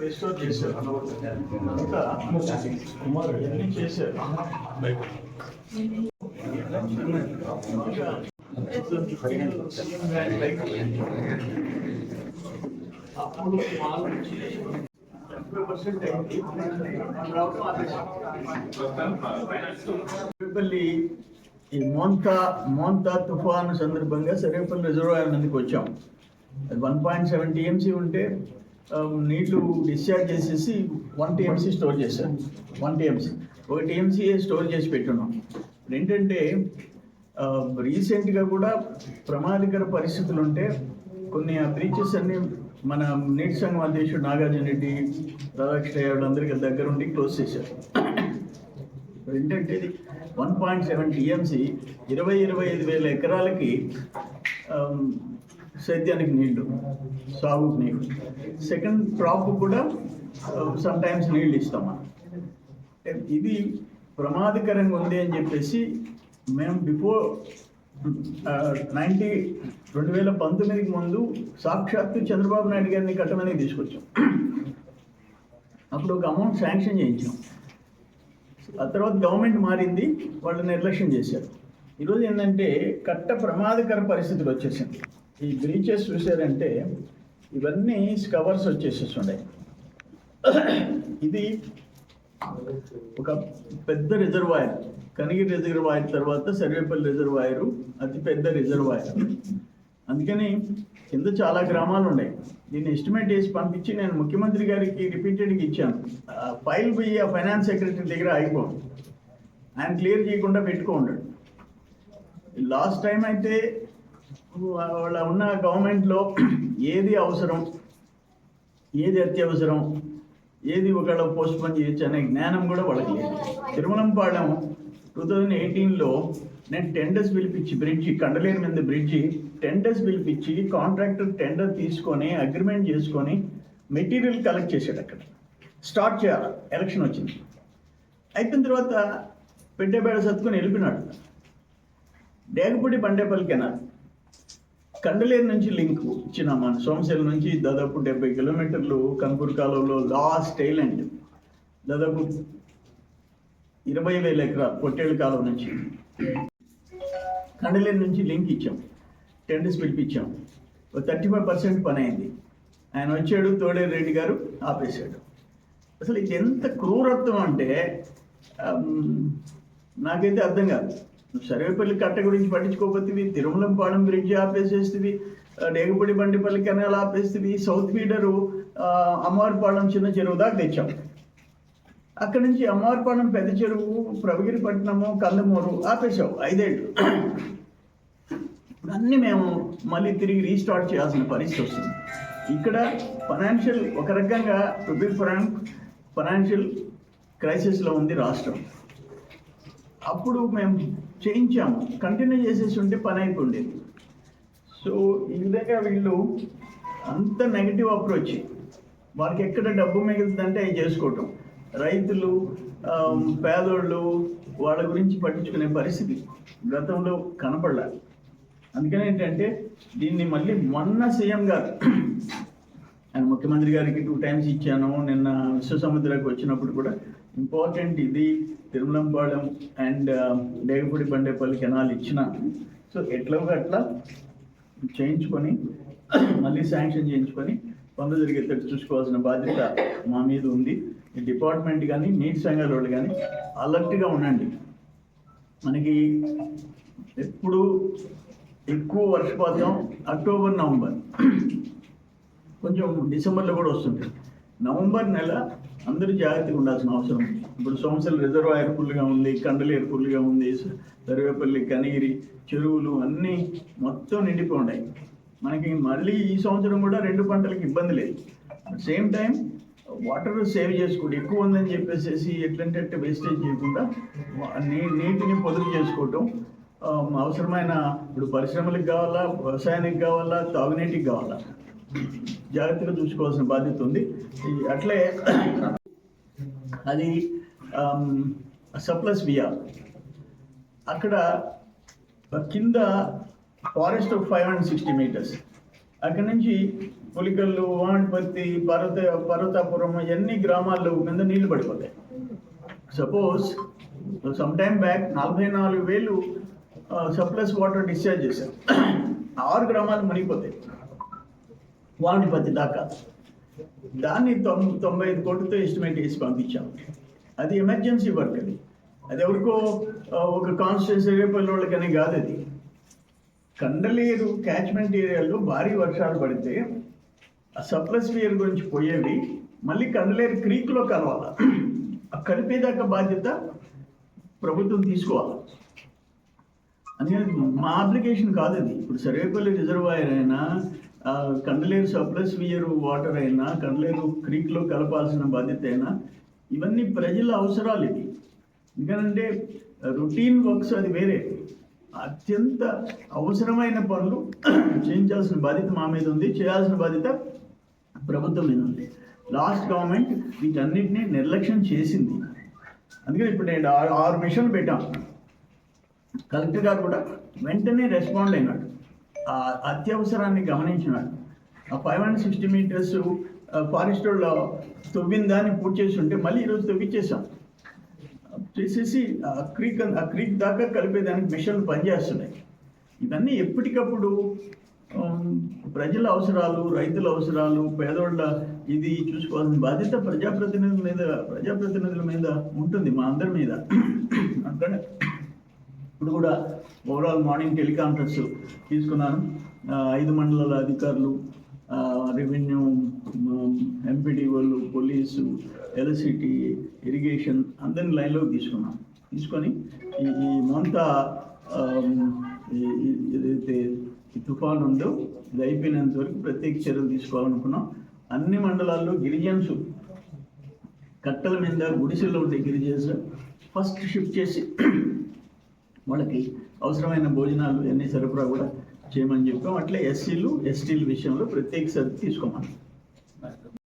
Restore చేశారు ఇంకా చేశారు అప్పుడు వాళ్ళు పర్సెంట్ ఈ మోంతా మోంతా తుఫాను సందర్భంగా సరేపల్లి రిజర్వాయర్ మీదకి వచ్చాం. వన్ పాయింట్ సెవెన్ టీఎంసీ ఉంటే నీళ్ళు డిశ్చార్జ్ చేసేసి వన్ టీఎంసీ స్టోర్ చేశారు. వన్ టీఎంసీ ఒక టీఎంసీ స్టోర్ చేసి పెట్టున్నాం ఏంటంటే రీసెంట్గా కూడా ప్రమాదకర పరిస్థితులు ఉంటే కొన్ని బ్రీచెస్ అన్ని మన నీటి సంఘం అధ్యక్షుడు నాగార్జున రెడ్డి రాధాకృష్ణ వాళ్ళందరికీ దగ్గర ఉండి క్లోజ్ చేశారు. ఏంటంటే ఇది వన్ పాయింట్ సెవెన్ టీఎంసీ ఇరవై ఇరవై ఐదు వేల ఎకరాలకి సేద్యానికి నీళ్ళు సాగుకు నీళ్ళు. సెకండ్ క్రాప్ కూడా సమ్ టైమ్స్ నీళ్ళు ఇస్తాం మనం. ఇది ప్రమాదకరంగా ఉంది అని చెప్పేసి మేము బిఫోర్ నైంటీ రెండు వేల పంతొమ్మిదికి ముందు సాక్షాత్తు చంద్రబాబు నాయుడు గారిని కట్టమని తీసుకొచ్చాం. అప్పుడు ఒక అమౌంట్ శాంక్షన్ చేయించాం. ఆ తర్వాత గవర్నమెంట్ మారింది వాళ్ళు నిర్లక్ష్యం చేశారు. ఈరోజు ఏంటంటే కట్ట ప్రమాదకర పరిస్థితులు వచ్చేసింది. ఈ బ్రీచెస్ చూసారంటే ఇవన్నీ స్కవర్స్ వచ్చేసేసి ఉన్నాయి. ఇది ఒక పెద్ద రిజర్వాయర్ కనిగిరి రిజర్వాయర్ తర్వాత సర్వేపల్లి రిజర్వాయరు అతి పెద్ద రిజర్వాయర్ అందుకని కింద చాలా గ్రామాలు ఉన్నాయి. దీన్ని ఎస్టిమేట్ చేసి పంపించి నేను ముఖ్యమంత్రి గారికి రిపీటెడ్గా ఇచ్చాను. ఫైల్ పోయి ఆ ఫైనాన్స్ సెక్రటరీ దగ్గర ఆగిపోను. ఆయన క్లియర్ చేయకుండా పెట్టుకోండాడు లాస్ట్ టైం అయితే వాళ్ళ ఉన్న గవర్నమెంట్లో ఏది అవసరం ఏది అత్యవసరం ఏది ఒకవేళ పోస్ట్ పోన్ చేయొచ్చు అనే జ్ఞానం కూడా వాళ్ళకి లేదు. తిరుమలంపాళెం టూ థౌజండ్ ఎయిటీన్లో నేను టెండర్స్ పిలిపించి బ్రిడ్జి కండలేని మీద బ్రిడ్జి టెండర్స్ పిలిపించి కాంట్రాక్టర్ టెండర్ తీసుకొని అగ్రిమెంట్ చేసుకొని మెటీరియల్ కలెక్ట్ చేశాడు అక్కడ. స్టార్ట్ చేయాలి ఎలక్షన్ వచ్చింది. అయిపోయిన తర్వాత పెట్టేబేడ సత్తుకొని వెళ్ళిపోయినాడు. డేగపూడి బండేపల్లి కెనాల్ కండలేరు నుంచి లింక్ ఇచ్చిన మన సోమశేల నుంచి దాదాపు డెబ్బై కిలోమీటర్లు కనుపూరు కాలంలో లాస్ట్ ఐలాండ్. దాదాపు ఇరవై వేల ఎకరాలు పొట్టేళ్ళ కాలం నుంచి కండలేరు నుంచి లింక్ ఇచ్చాం. టెండర్స్ పిలిపించాం. ఒక థర్టీ ఫైవ్ పర్సెంట్ పని అయింది. ఆయన వచ్చాడు తోడేరు రెడ్డి గారు ఆపేశాడు. అసలు ఇది ఎంత క్రూరత్వం అంటే నాకైతే అర్థం కాదు. సర్వేపల్లి కట్ట గురించి పట్టించుకోకపోతే తిరుమలంపాలెం బ్రిడ్జ్ ఆపేసేస్తుంది డేగపడి బండిపల్లి కెనాల్ ఆపేస్తుంది సౌత్ ఫీడరు అమ్మవారిపాలెం చిన్న చెరువు దాకా తెచ్చాం. అక్కడి నుంచి అమ్మవారిపాలెం పెద్ద చెరువు ప్రభగిరిపట్నము కందమూరు ఆపేసావు ఐదేళ్ళు. ఇప్పుడు అన్నీ మేము మళ్ళీ తిరిగి రీస్టార్ట్ చేయాల్సిన పరిస్థితి వస్తుంది. ఇక్కడ ఫైనాన్షియల్ ఒక రకంగా టు బి ఫ్రాంక్ ఫైనాన్షియల్ క్రైసిస్లో ఉంది రాష్ట్రం. అప్పుడు మేము చేయించాము. కంటిన్యూ చేసేసి ఉంటే పని అయిపోయిండేది. సో ఈ విధంగా వీళ్ళు అంత నెగిటివ్ అప్రోచ్ వాళ్ళకి ఎక్కడ డబ్బు మిగులుతుందంటే అవి చేసుకోవటం. రైతులు పేదోళ్ళు వాళ్ళ గురించి పట్టించుకునే పరిస్థితి గతంలో కనపడాలి. అందుకని ఏంటంటే దీన్ని మళ్ళీ మొన్న సీఎం గారు ఆయన ముఖ్యమంత్రి గారికి టూ టైమ్స్ ఇచ్చాను. నిన్న విశ్వసముద్రకు వచ్చినప్పుడు కూడా ఇంపార్టెంట్ ఇది తిరుమలంపాలెం అండ్ డేగపూడి బండేపల్లి కెనాల్ ఇచ్చిన. సో ఎట్లా అట్లా చేయించుకొని మళ్ళీ శాంక్షన్ చేయించుకొని పనులు జరిగేటట్టు చూసుకోవాల్సిన బాధ్యత మా మీద ఉంది. ఈ డిపార్ట్మెంట్ కానీ నీటి సంఘాల వాళ్ళు కానీ అలర్ట్గా ఉండండి. మనకి ఎప్పుడు ఎక్కువ వర్షపాతం అక్టోబర్ నవంబర్. కొంచెం డిసెంబర్లో కూడా వస్తుంది. నవంబర్ నెల అందరూ జాగ్రత్తగా ఉండాల్సిన అవసరం. ఉంది ఇప్పుడు సోమశల రిజర్వాయర్ ఫుల్గా ఉంది కండలేరు ఫుల్గా ఉంది సర్వేపల్లి కనిగిరి చెరువులు అన్నీ మొత్తం నిండిపో ఉన్నాయి మనకి మళ్ళీ ఈ సంవత్సరం కూడా రెండు పంటలకు ఇబ్బంది లేదు. సేమ్ టైం వాటర్ సేవ్ చేసుకోండి ఎక్కువ ఉందని చెప్పేసి ఎట్లంటే వేస్టేజ్ చేయకుండా నీ నీటిని పొదుపు చేసుకోవటం అవసరమైన ఇప్పుడు పరిశ్రమలకు కావాలా వ్యవసాయానికి కావాలా తాగునీటికి కావాలా? జాగ్రత్తగా చూసుకోవాల్సిన బాధ్యత ఉంది. అట్లే అది సప్లస్ వియా అక్కడ కింద forest of five hundred sixty meters అక్కడ నుంచి పులికల్లు వాణిపత్తి పర్వత పర్వతాపురం ఇవన్నీ గ్రామాల్లో కింద నీళ్ళు పడిపోతాయి. సపోజ్ సమ్ టైమ్ బ్యాక్ నలభై నాలుగు వేలు సప్లస్ వాటర్ డిశ్చార్జ్ చేశారు. ఆరు గ్రామాలు మునిగిపోతాయి. వాణిపత్తి దాకా. దాన్ని తొం తొంభై ఐదు కోట్లతో ఎస్టిమేట్ చేసి పంపించాం. అది ఎమర్జెన్సీ వర్క్ అది. అది ఎవరికో ఒక కాన్స్టిట్యూన్సీ రేపల్లి వాళ్ళకనే కాదు అది. కండలేరు క్యాచ్మెంట్ ఏరియాలో భారీ వర్షాలు పడితే ఆ సప్లస్ ఫియర్ గురించి పోయేవి మళ్ళీ కండలేరు క్రీక్లో కలవాలి. ఆ కలిపేదాకా బాధ్యత ప్రభుత్వం తీసుకోవాలి. అందుకని మా అప్లికేషన్ కాదు అది. ఇప్పుడు సర్వేపల్లి రిజర్వాయర్ అయినా కండలేరు సప్లస్ వియర్ వాటర్ అయినా కండలేరు క్రీక్లో కలపాల్సిన బాధ్యత అయినా ఇవన్నీ ప్రజల అవసరాలు ఇవి ఎందుకంటే రొటీన్ వర్క్స్ అది వేరే. అత్యంత అవసరమైన పనులు చేయించాల్సిన బాధ్యత మా మీద ఉంది. చేయాల్సిన బాధ్యత ప్రభుత్వం మీద ఉంది. లాస్ట్ గవర్నమెంట్ వీటన్నిటిని నిర్లక్ష్యం చేసింది. అందుకని ఇప్పుడు నేను ఆరు ఆరు మిషన్లు పెట్టాం. కలెక్టర్ గారు కూడా వెంటనే రెస్పాండ్ అయినాడు. అత్యవసరాన్ని గమనించినాడు. ఆ five hundred sixty meters forest వాళ్ళు తవ్విన దాన్ని పూర్తి చేసి ఉంటే మళ్ళీ ఈరోజు తవ్విచ్చేసాం చేసేసి ఆ క్రీక్ ఆ క్రీక్ దాకా కలిపేదానికి మిషన్లు పనిచేస్తున్నాయి. ఇవన్నీ ఎప్పటికప్పుడు ప్రజల అవసరాలు రైతుల అవసరాలు పేదోళ్ళ ఇది చూసుకోవాల్సిన బాధ్యత ప్రజాప్రతినిధుల మీద ప్రజాప్రతినిధుల మీద ఉంటుంది మా అందరి మీద. అందుకనే ఇప్పుడు కూడా ఓవరాల్ మార్నింగ్ టెలికాన్ఫరెన్స్ తీసుకున్నాను. ఐదు మండలాల అధికారులు రెవెన్యూ ఎంపీడీఓలు పోలీసు ఎలసిటీ ఇరిగేషన్ అందరిని లైన్లోకి తీసుకున్నాం. తీసుకొని ఈ ఈ మొంతా ఏదైతే ఈ తుఫాన్ ఉందో ఇది అయిపోయినంత వరకు ప్రత్యేక చర్యలు తీసుకోవాలనుకున్నాం. అన్ని మండలాల్లో గిరిజన్స్ కట్టల మీద గుడిసెల్లో ఉండే గిరిజన్స్ ఫస్ట్ షిఫ్ట్ చేసి వాళ్ళకి అవసరమైన భోజనాలు అన్ని సరఫరా కూడా చేయమని చెప్పాం. అట్లే ఎస్సీలు ఎస్టీల విషయంలో ప్రత్యేక శ్రద్ధ తీసుకోమని